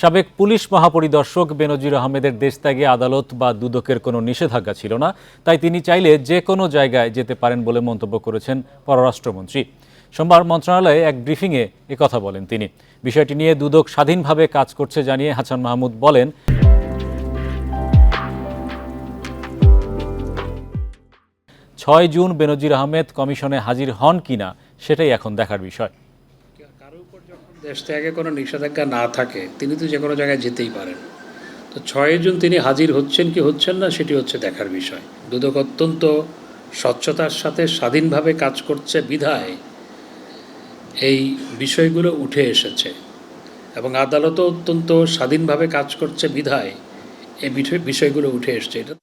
সাবেক পুলিশ মহাপরিদর্শক বেনজির আহমেদের দেশত্যাগে আদালত বা দুদকের কোনো নিষেধাজ্ঞা ছিল না। তাই তিনি চাইলে যে কোনো জায়গায় যেতে পারেন বলে মন্তব্য করেছেন পররাষ্ট্রমন্ত্রী। সোমবার মন্ত্রণালয়ে এক ব্রিফিংয়ে একথা বলেন তিনি। বিষয়টি নিয়ে দুদক স্বাধীনভাবে কাজ করছে জানিয়ে হাসান মাহমুদ বলেন, ছয় জুন বেনজির আহমেদ কমিশনে হাজির হন কিনা সেটাই এখন দেখার বিষয়। দেশ ত্যাগে কোনো নিষেধাজ্ঞা না থাকে, তিনি তো যে কোনো জায়গায় যেতেই পারেন। তো ছয় জুন তিনি হাজির হচ্ছেন কি হচ্ছেন না, সেটি হচ্ছে দেখার বিষয়। দুদক অত্যন্ত স্বচ্ছতার সাথে স্বাধীনভাবে কাজ করছে বিধায় এই বিষয়গুলো উঠে এসেছে এবং আদালতও অত্যন্ত স্বাধীনভাবে কাজ করছে বিধায় এই বিষয়- বিষয়গুলো উঠে এসছে। এটা